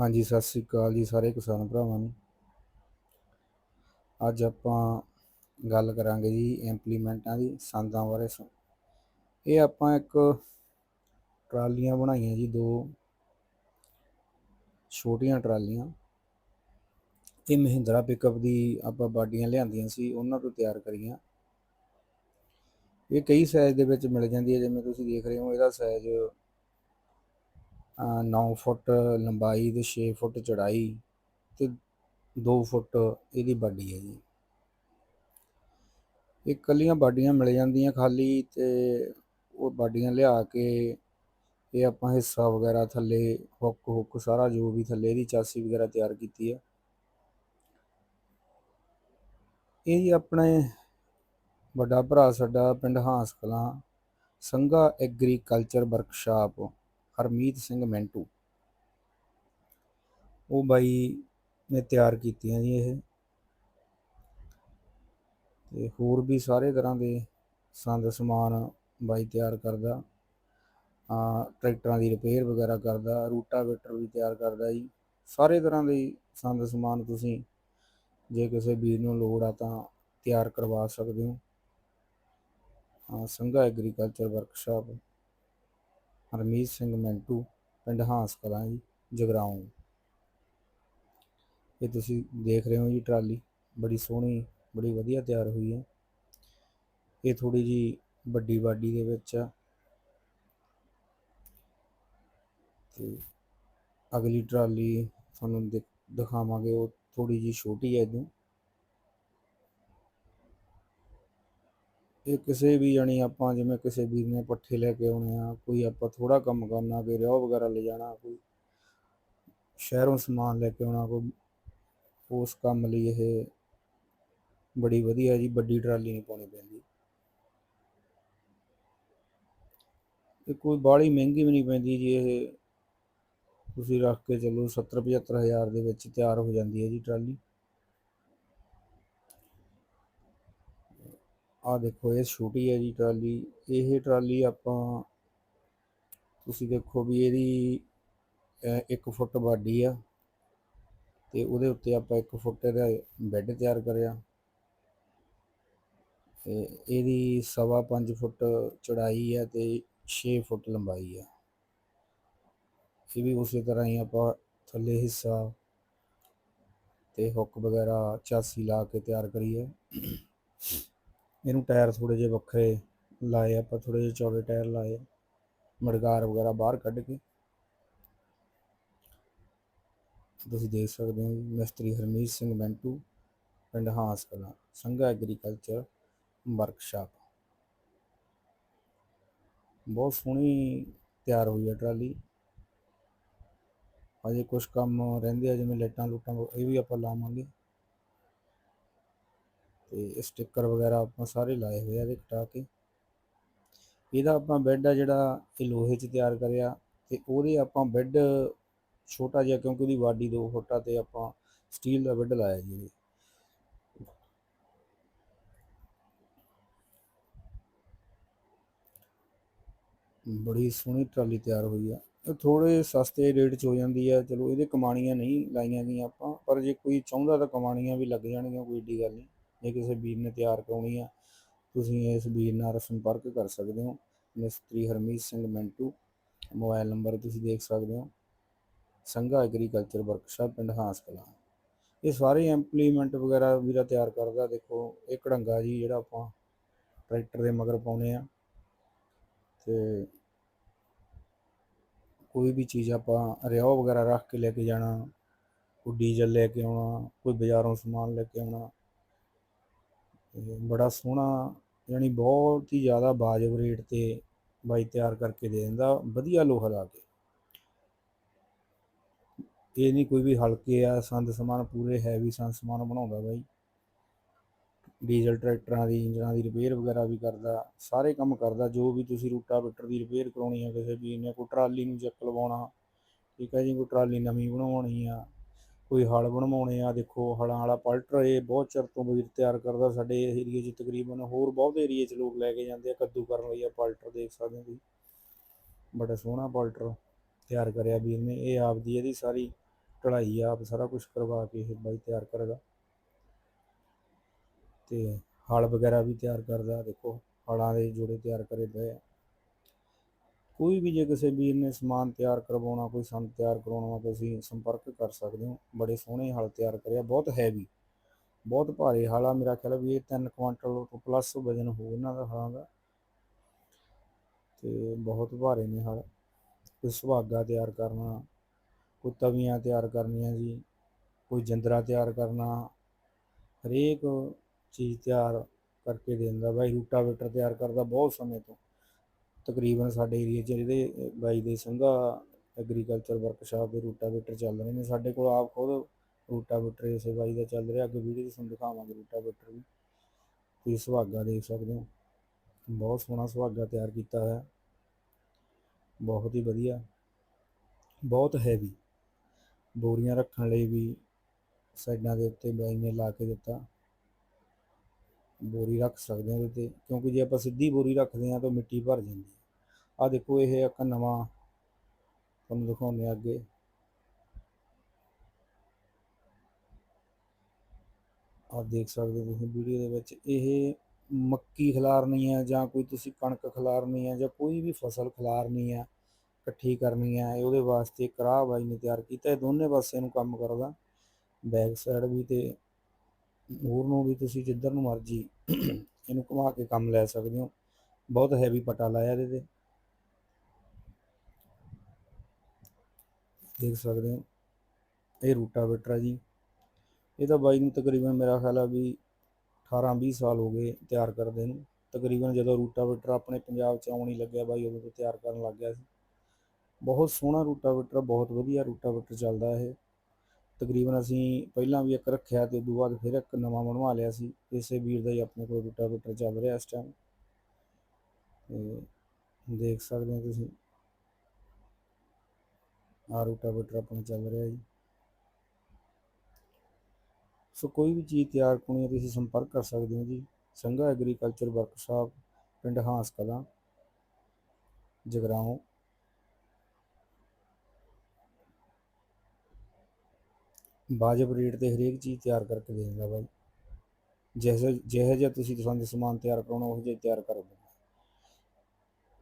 ਹਾਂਜੀ, ਸਤਿ ਸ੍ਰੀ ਅਕਾਲ ਜੀ ਸਾਰੇ ਕਿਸਾਨ ਭਰਾਵਾਂ ਨੂੰ। ਅੱਜ ਆਪਾਂ ਗੱਲ ਕਰਾਂਗੇ ਜੀ ਇੰਪਲੀਮੈਂਟਾਂ ਦੀ, ਸੰਦਾਂ ਬਾਰੇ ਸੁ- ਇਹ ਆਪਾਂ ਇੱਕ ਟਰਾਲੀਆਂ ਬਣਾਈਆਂ ਜੀ, ਦੋ ਛੋਟੀਆਂ ਟਰਾਲੀਆਂ। ਇਹ ਮਹਿੰਦਰਾ ਪਿਕਅਪ ਦੀ ਆਪਾਂ ਬਾਡੀਆਂ ਲਿਆਂਦੀਆਂ ਸੀ, ਉਹਨਾਂ ਤੋਂ ਤਿਆਰ ਕਰੀਆਂ। ਇਹ ਕਈ ਸਾਈਜ਼ ਦੇ ਵਿੱਚ ਮਿਲ ਜਾਂਦੀ ਹੈ, ਜਿਵੇਂ ਤੁਸੀਂ ਦੇਖ ਰਹੇ ਹੋ, ਇਹਦਾ ਸਾਈਜ਼ 9 ਫੁੱਟ ਲੰਬਾਈ ਤੇ 6 ਫੁੱਟ ਚੜਾਈ ਤੇ 2 ਫੁੱਟ ਇਹਦੀ ਬਾਡੀ ਹੈ ਜੀ। ਇਹ ਕੱਲੀਆਂ ਬਾਡੀਆਂ ਮਿਲ ਜਾਂਦੀਆਂ ਖਾਲੀ ਤੇ ਉਹ ਬਾਡੀਆਂ ਲਿਆ ਕੇ ਇਹ ਆਪਾਂ ਹਿੱਸਾ ਵਗੈਰਾ ਥੱਲੇ, ਹੁੱਕ ਹੁੱਕ ਸਾਰਾ ਜੋ ਵੀ ਥੱਲੇ ਇਹਦੀ ਚਾਸੀ ਵਗੈਰਾ ਤਿਆਰ ਕੀਤੀ ਹੈ। ਇਹ ਜੀ ਆਪਣੇ ਵੱਡਾ ਭਰਾ ਸਾਡਾ ਪਿੰਡ ਹਾਂਸ ਕਲਾਂ ਸੰਘਾ ਐਗਰੀਕਲਚਰ ਵਰਕਸ਼ਾਪ। ਹਰਮੀਤ ਸਿੰਘ ਮੈਂਟੂ। ਉਹ ਬਾਈ ਨੇ ਤਿਆਰ ਕੀਤੀਆਂ ਜੀ ਇਹ। ਤੇ ਹੋਰ ਵੀ ਸਾਰੇ ਤਰ੍ਹਾਂ ਦੇ ਸੰਦ ਸਮਾਨ ਬਾਈ ਤਿਆਰ ਕਰਦਾ। ਆ ਟਰੈਕਟਰਾਂ ਦੀ ਰਿਪੇਅਰ ਵਗੈਰਾ ਕਰਦਾ, ਰੂਟਾਵੇਟਰ ਵੀ ਤਿਆਰ ਕਰਦਾ ਜੀ। ਸਾਰੇ ਤਰ੍ਹਾਂ ਦੇ ਸੰਦ ਸਮਾਨ ਤੁਸੀਂ ਜੇ ਕਿਸੇ ਵੀਰ ਨੂੰ ਲੋੜ ਆ ਤਾਂ ਤਿਆਰ ਕਰਵਾ ਸਕਦੇ ਹੋ। Sangha agriculture workshop. Harmeet Singh Mentu, ਪਿੰਡ ਹਾਂਸ ਕਲਾਂ ਜੀ, ਜਗਰਾਉਂ। ਇਹ ਤੁਸੀਂ ਦੇਖ ਰਹੇ ਹੋ ਜੀ ਟਰਾਲੀ, ਬੜੀ ਸੋਹਣੀ, ਬੜੀ ਵਧੀਆ ਤਿਆਰ ਹੋਈ ਹੈ। ਇਹ ਥੋੜੀ ਜੀ ਵੱਡੀ ਬਾਡੀ ਦੇ ਵਿੱਚ ਆ। ਤੇ ਅਗਲੀ ਟਰਾਲੀ ਤੁਹਾਨੂੰ ਦਿਖ- ਦਿਖਾਵਾਂਗੇ, ਉਹ ਥੋੜੀ ਜੀ ਛੋਟੀ ਹੈ ਇਹਦੋਂ। ਇਹ ਕਿਸੇ ਵੀ ਜਾਣੀ ਆਪਾਂ ਜਿਵੇਂ ਕਿਸੇ ਵੀਰ ਨੇ ਪੱਠੇ ਲੈ ਕੇ ਆਉਣੇ ਆ, ਕੋਈ ਆਪਾਂ ਥੋੜਾ ਕੰਮ ਕਰਨਾ, ਕੋਈ ਰਿਓ ਵਗੈਰਾ ਲੈ ਜਾਣਾ, ਕੋਈ ਸ਼ਹਿਰੋਂ ਸਮਾਨ ਲੈ ਕੇ ਆਉਣਾ, ਕੋਈ ਉਸ ਕੰਮ ਲਈ ਇਹ ਬੜੀ ਵਧੀਆ ਜੀ, ਵੱਡੀ ਟਰਾਲੀ ਨਹੀਂ ਪਾਉਣੀ ਪੈਂਦੀ। ਇਹ ਕੋਈ ਬਾਹਲੀ ਮਹਿੰਗੀ ਵੀ ਨਹੀਂ ਪੈਂਦੀ ਜੀ ਇਹ। ਤੁਸੀਂ ਰੱਖ ਕੇ ਚੱਲੋ 70 75 ਹਜ਼ਾਰ ਦੇ ਵਿੱਚ ਤਿਆਰ ਹੋ ਜਾਂਦੀ ਹੈ ਜੀ ਟਰਾਲੀ। ਆ ਦੇਖੋ, ਇਹ ਛੋਟੀ ਹੈ ਜੀ ਟਰਾਲੀ। ਇਹ ਟਰਾਲੀ ਆਪਾਂ, ਤੁਸੀਂ ਦੇਖੋ ਵੀ ਇਹਦੀ 1 ਫੁੱਟ ਬਾਡੀ ਆ ਤੇ ਉਹਦੇ ਉੱਤੇ ਆਪਾਂ 1 ਫੁੱਟ ਦਾ ਬੈੱਡ ਤਿਆਰ ਕਰਿਆ। ਤੇ ਇਹਦੀ ਸਵਾ 5 ਫੁੱਟ ਚੜਾਈ ਹੈ ਤੇ 6 ਫੁੱਟ ਲੰਬਾਈ ਆ। ਇਹ ਵੀ ਉਸੇ ਤਰ੍ਹਾਂ ਹੀ ਆਪਾਂ ਥੱਲੇ ਹਿੱਸਾ ਤੇ ਹੁੱਕ ਵਗੈਰਾ ਚਾਸੀ ਲਾ ਕੇ ਤਿਆਰ ਕਰੀਏ। ਇਹਨੂੰ ਟਾਇਰ ਥੋੜੇ ਜਿਹੇ ਵੱਖਰੇ ਲਾਏ, ਆਪਾਂ ਥੋੜੇ ਜਿਹੇ ਚੌੜੇ ਟਾਇਰ ਲਾਏ, ਮੜਗਾਰ ਵਗੈਰਾ ਬਾਹਰ ਕੱਢ ਕੇ। ਤੁਸੀਂ ਦੇਖ ਸਕਦੇ ਹੋ ਮਿਸਤਰੀ ਹਰਮੀਤ ਸਿੰਘ ਬੈਂਟੂ, ਪਿੰਡ ਹਾਂਸ ਕਲਾਂ ਸੰਘਾ ਐਗਰੀਕਲਚਰ, ਵਰਕਸ਼ਾਪ। ਬਹੁਤ ਸੋਹਣੀ ਤਿਆਰ ਹੋਈ ਹੈ ਟਰਾਲੀ। ਅਜੇ ਕੁਝ ਕੰਮ ਰਹਿੰਦੇ ਆ, ਜਿਵੇਂ ਲਾਈਟਾਂ ਲੂਟਾਂ, ਇਹ ਵੀ ਆਪਾਂ ਲਾਵਾਂਗੇ। ਤੇ ਸਟicker ਵਗੈਰਾ ਆਪਾਂ ਸਾਰੇ ਲਾਏ ਹੋਏ ਆ ਇਹਦੇ ਕਟਾ ਕੇ। ਇਹਦਾ ਆਪਾਂ ਬੈੱਡ ਆ ਜਿਹੜਾ ਇਹ ਲੋਹੇ 'ਚ ਤਿਆਰ ਕਰਿਆ ਤੇ ਉਹਦੇ ਆਪਾਂ ਬੈੱਡ ਛੋਟਾ ਜਿਹਾ ਕਿਉਂਕਿ ਉਹਦੀ ਵਾਡੀ 2 ਫੁੱਟ ਆ ਤੇ ਆਪਾਂ ਸਟੀਲ ਦਾ ਬੈੱਡ ਲਾਇਆ ਜੀ ਇਹਦੇ। ਬੜੀ ਸੋਹਣੀ ਟਰਾਲੀ ਤਿਆਰ ਹੋਈ ਆ। ਇਹ ਥੋੜੇ ਸਸਤੇ ਰੇਟ 'ਚ ਹੋ ਜਾਂਦੀ ਆ। ਚਲੋ ਇਹਦੇ ਕਮਾਣੀਆਂ ਨਹੀਂ ਲਾਈਆਂ ਗਈਆਂ ਆਪਾਂ, ਪਰ ਜੇ ਕੋਈ ਚਾਹੁੰਦਾ ਤਾਂ ਕਮਾਣੀਆਂ ਵੀ ਲੱਗ ਜਾਣਗੀਆਂ, ਕੋਈ ਏਡੀ ਗੱਲ ਨਹੀਂ। ਜੇ ਕਿਸੇ ਵੀਰ ਨੇ ਤਿਆਰ ਕਰਾਉਣੀ ਆ, ਤੁਸੀਂ ਇਸ ਵੀਰ ਨਾਲ ਸੰਪਰਕ ਕਰ ਸਕਦੇ ਹੋ। ਮਿਸਤਰੀ ਹਰਮੀਤ ਸਿੰਘ ਮੈਂਟੂ, ਮੋਬਾਈਲ ਨੰਬਰ ਤੁਸੀਂ ਦੇਖ ਸਕਦੇ ਹੋ। ਸੰਘਾ ਐਗਰੀਕਲਚਰ ਵਰਕਸ਼ਾਪ, ਪਿੰਡ ਹਾਂਸ ਕਲਾਂ। ਇਹ ਸਾਰੇ ਇੰਪਲੀਮੈਂਟ ਵਗੈਰਾ ਵੀਰਾ ਤਿਆਰ ਕਰਦਾ, ਦੇਖੋ, ਇਹ ਕੜੰਗਾ ਜੀ ਜਿਹੜਾ ਆਪਾਂ ਟਰੈਕਟਰ ਦੇ ਮਗਰ ਪਾਉਨੇ ਆ। ਤੇ ਕੋਈ ਵੀ ਚੀਜ਼ ਆਪਾਂ ਰਿਓ ਵਗੈਰਾ ਰੱਖ ਕੇ ਲੈ ਕੇ ਜਾਣਾ, ਕੋਈ ਡੀਜ਼ਲ ਲੈ ਕੇ ਆਉਣਾ, ਕੋਈ ਬਾਜ਼ਾਰੋਂ ਸਮਾਨ ਲੈ ਕੇ ਆਉਣਾ ਤੇ ਬੜਾ ਸੋਹਣਾ, ਯਾਨੀ ਬਹੁਤ ਹੀ ਜ਼ਿਆਦਾ ਵਾਜਬ ਰੇਟ ਤੇ ਬਾਈ ਤਿਆਰ ਕਰਕੇ ਦੇ ਦਿੰਦਾ, ਵਧੀਆ ਲੋਹਾ ਲਾ ਕੇ। ਇਹ ਨਹੀਂ ਕੋਈ ਵੀ ਹਲਕੇ ਆ, ਸੰਦ ਸਮਾਨ ਪੂਰੇ ਹੈਵੀ ਸੰਦ ਸਮਾਨ ਬਣਾਉਂਦਾ ਬਾਈ। ਡੀਜ਼ਲ ਟਰੈਕਟਰਾਂ ਦੀ, ਇੰਜਨਾਂ ਦੀ ਰਿਪੇਅਰ ਵਗੈਰਾ ਵੀ ਕਰਦਾ, ਸਾਰੇ ਕੰਮ ਕਰਦਾ, ਜੋ ਵੀ ਤੁਸੀਂ ਰੂਟਾਵੇਟਰ ਦੀ ਰਿਪੇਅਰ ਕਰਾਉਣੀ ਆ ਕਿਸੇ ਵੀ ਨੇ ਕੋਈ ਟਰਾਲੀ ਨੂੰ ਚੈੱਕ ਲਵਾਉਣਾ, ਠੀਕ ਹੈ ਜੀ, ਕੋਈ ਟਰਾਲੀ ਨਵੀਂ ਬਣਵਾਉਣੀ ਆ ਕੋਈ ਹਲ ਬਣਵਾਉਣੇ ਆ, ਦੇਖੋ ਹਲਾਂ ਵਾਲਾ ਪਲਟਰ ਇਹ ਬਹੁਤ ਚਿਰ ਤੋਂ ਵੀਰ ਤਿਆਰ ਕਰਦਾ ਸਾਡੇ ਏਰੀਏ 'ਚ ਤਕਰੀਬਨ, ਹੋਰ ਬਹੁਤ ਏਰੀਏ 'ਚ ਲੋਕ ਲੈ ਕੇ ਜਾਂਦੇ ਆ, ਕੱਦੂ ਕਰਨ ਲਈ ਆ ਪਲਟਰ ਦੇਖ ਸਕਦੇ ਹੋ ਤੁਸੀਂ। ਬੜਾ ਸੋਹਣਾ ਪਲਟਰ ਤਿਆਰ ਕਰਿਆ ਵੀਰ ਨੇ, ਇਹ ਆਪ ਦੀ ਇਹਦੀ ਸਾਰੀ ਕਢਾਈ ਆਪ ਸਾਰਾ ਕੁਝ ਕਰਵਾ ਕੇ ਇਹ ਬਾਈ ਤਿਆਰ ਕਰਦਾ ਤੇ ਹਲ ਵਗੈਰਾ ਵੀ ਤਿਆਰ ਕਰਦਾ, ਦੇਖੋ ਹਲਾਂ ਦੇ ਜੋੜੇ ਤਿਆਰ ਕਰੇ ਪਏ ਆ। ਕੋਈ ਵੀ ਜੇ ਕਿਸੇ ਵੀਰ ਨੇ ਸਮਾਨ ਤਿਆਰ ਕਰਵਾਉਣਾ, ਕੋਈ ਸੰਦ ਤਿਆਰ ਕਰਾਉਣਾ ਤੁਸੀਂ ਸੰਪਰਕ ਕਰ ਸਕਦੇ ਹੋ। ਬੜੇ ਸੋਹਣੇ ਹਲ ਤਿਆਰ ਕਰਿਆ, ਬਹੁਤ ਹੈਵੀ ਬਹੁਤ ਭਾਰੇ ਹਲ ਆ। ਮੇਰਾ ਖਿਆਲ ਵੀ ਇਹ 3 ਕੁਆਂਟਲ ਤੋਂ ਪਲੱਸ ਵਜਨ ਹੋਊ ਇਹਨਾਂ ਦਾ ਹਲਾਂ ਦਾ। ਤੇ ਬਹੁਤ ਭਾਰੇ ਨੇ ਹਲ। ਕੋਈ ਸੁਹਾਗਾ ਤਿਆਰ ਕਰਨਾ, ਕੋਈ ਤਵੀਆਂ ਤਿਆਰ ਕਰਨੀਆਂ ਜੀ, ਕੋਈ ਜਿੰਦਰਾ ਤਿਆਰ ਕਰਨਾ, ਹਰੇਕ ਚੀਜ਼ ਤਿਆਰ ਕਰਕੇ ਦਿੰਦਾ ਬਾਈ ਰੂਟਾਵੇਟਰ ਤਿਆਰ ਕਰਦਾ ਬਹੁਤ ਸਮੇਂ ਤੋਂ। ਤਕਰੀਬਨ ਸਾਡੇ ਏਰੀਆ 'ਚ ਜਿਹੜੇ ਬਾਈ ਦੇ ਸੰਘਾ ਐਗਰੀਕਲਚਰ ਵਰਕਸ਼ਾਪ ਦੇ ਰੂਟਾਵੇਟਰ ਚੱਲ ਰਹੇ ਨੇ। ਸਾਡੇ ਕੋਲ ਆਪ ਖੁਦ ਰੂਟਾਵੇਟਰ ਇਸੇ ਬਾਈ ਦਾ ਚੱਲ ਰਿਹਾ। ਅੱਗੇ ਵੀਡੀਓ 'ਚ ਤੁਹਾਨੂੰ ਦਿਖਾਵਾਂਗੇ ਰੂਟਾਵੇਟਰ ਵੀ। ਤੁਸੀਂ ਸੁਹਾਗਾ ਦੇਖ ਸਕਦੇ ਹੋ। ਬਹੁਤ ਸੋਹਣਾ ਸੁਹਾਗਾ ਤਿਆਰ ਕੀਤਾ ਹੋਇਆ। ਬਹੁਤ ਹੀ ਵਧੀਆ। ਬਹੁਤ ਹੈਵੀ ਬੋਰੀਆਂ ਰੱਖਣ ਲਈ ਵੀ ਸਾਈਡਾਂ ਦੇ ਉੱਤੇ ਬਾਈ ਨੇ ਲਾ ਕੇ ਦਿੱਤਾ। ਬੋਰੀ ਰੱਖ ਸਕਦੇ ਹਾਂ ਉਹਦੇ ਤੇ, ਕਿਉਂਕਿ ਜੇ ਆਪਾਂ ਸਿੱਧੀ ਬੋਰੀ ਰੱਖਦੇ ਹਾਂ ਤਾਂ ਮਿੱਟੀ ਭਰ ਜਾਂਦੀ ਹੈ। ਆ ਦੇਖੋ, ਇਹ ਇੱਕ ਨਵਾਂ ਤੁਹਾਨੂੰ ਦਿਖਾਉਂਦੇ ਹਾਂ ਅੱਗੇ। ਆਪ ਦੇਖ ਸਕਦੇ ਹੋ ਤੁਸੀਂ ਵੀਡੀਓ ਦੇ ਵਿੱਚ, ਇਹ ਮੱਕੀ ਖਿਲਾਰਨੀ ਹੈ ਜਾਂ ਕੋਈ ਤੁਸੀਂ ਕਣਕ ਖਿਲਾਰਨੀ ਹੈ ਜਾਂ ਕੋਈ ਵੀ ਫਸਲ ਖਿਲਾਰਨੀ ਹੈ, ਇਕੱਠੀ ਕਰਨੀ ਹੈ ਉਹਦੇ ਵਾਸਤੇ ਕਰਾਹ ਬਾਈ ਨੇ ਤਿਆਰ ਕੀਤਾ। ਇਹ ਦੋਨੇ ਪਾਸੇ ਨੂੰ ਕੰਮ ਕਰਦਾ, ਬੈਕ ਸਾਈਡ ਵੀ ਤੇ ਹੋਰ ਨੂੰ ਵੀ ਤੁਸੀਂ ਜਿੱਧਰ ਨੂੰ ਮਰਜ਼ੀ ਇਹਨੂੰ ਘੁਮਾ ਕੇ ਕੰਮ ਲੈ ਸਕਦੇ ਹੋ। ਬਹੁਤ ਹੈਵੀ ਪਟਾ ਲਾਇਆ ਇਹਦੇ ਤੇ। ਦੇਖ ਸਕਦੇ ਹੋ, ਇਹ ਰੂਟਾਵੇਟਰ ਆ ਜੀ। ਇਹ ਤਾਂ ਬਾਈ ਨੂੰ ਤਕਰੀਬਨ ਮੇਰਾ ਖਿਆਲ ਆ ਵੀ 18 20 ਸਾਲ ਹੋ ਗਏ ਤਿਆਰ ਕਰਦੇ ਨੂੰ। ਤਕਰੀਬਨ ਜਦੋਂ ਰੂਟਾਵੇਟਰ ਆਪਣੇ ਪੰਜਾਬ 'ਚ ਆਉਣ ਹੀ ਲੱਗਿਆ ਬਾਈ, ਉਦੋਂ ਤੋਂ ਤਿਆਰ ਕਰਨ ਲੱਗ ਗਿਆ ਸੀ। ਬਹੁਤ ਸੋਹਣਾ ਰੂਟਾਵੇਟਰ ਬਹੁਤ ਵਧੀਆ ਰੂਟਾਵੇਟਰ ਚੱਲਦਾ ਇਹ। ਤਕਰੀਬਨ ਅਸੀਂ ਪਹਿਲਾਂ ਵੀ ਇੱਕ ਰੱਖਿਆ ਤੇ ਉਦੋਂ ਬਾਅਦ ਫਿਰ ਇੱਕ ਨਵਾਂ ਬਣਵਾ ਲਿਆ ਸੀ। ਇਸੇ ਵੀਰ ਦਾ ਹੀ ਆਪਣੇ ਕੋਲ ਰੂਟਾਵੇਟਰ ਚੱਲ ਰਿਹਾ ਇਸ ਟਾਈਮ ਤੇ ਦੇਖ ਸਕਦੇ ਹੋ ਤੁਸੀਂ। ਆਹ ਰੂਟਾਵੇਟਰ ਆਪਣਾ ਚੱਲ ਰਿਹਾ ਜੀ। ਸੋ ਕੋਈ ਵੀ ਚੀਜ਼ ਤਿਆਰ ਕਰਨੀ ਹੈ, ਤੁਸੀਂ ਸੰਪਰਕ ਕਰ ਸਕਦੇ ਹੋ ਜੀ। ਸੰਘਾ ਐਗਰੀਕਲਚਰ ਵਰਕਸ਼ਾਪ ਪਿੰਡ ਹਾਂਸ ਕਲਾਂ, ਜਗਰਾਉਂ। ਵਾਜਬ ਰੇਟ ਤੇ ਹਰੇਕ ਚੀਜ਼ ਤਿਆਰ ਕਰਕੇ ਦੇ ਦਿੰਦਾ ਬਾਈ। ਜਿਹੋ ਜਿਹੋ ਜਿਹਾ ਤੁਸੀਂ ਪਸੰਦ ਸਮਾਨ ਤਿਆਰ ਕਰਾਉਣਾ, ਉਹ ਜਿਹਾ ਤਿਆਰ ਕਰ। ਦਿੰਦਾ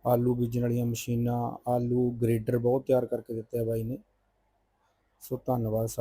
ਆਲੂ ਬੀਜਣ ਵਾਲੀਆਂ ਮਸ਼ੀਨਾਂ, ਆਲੂ ਗ੍ਰੇਡਰ ਬਹੁਤ ਤਿਆਰ ਕਰਕੇ ਦਿੱਤੇ ਆ ਬਾਈ ਨੇ। ਸੋ ਧੰਨਵਾਦ ਸਾ-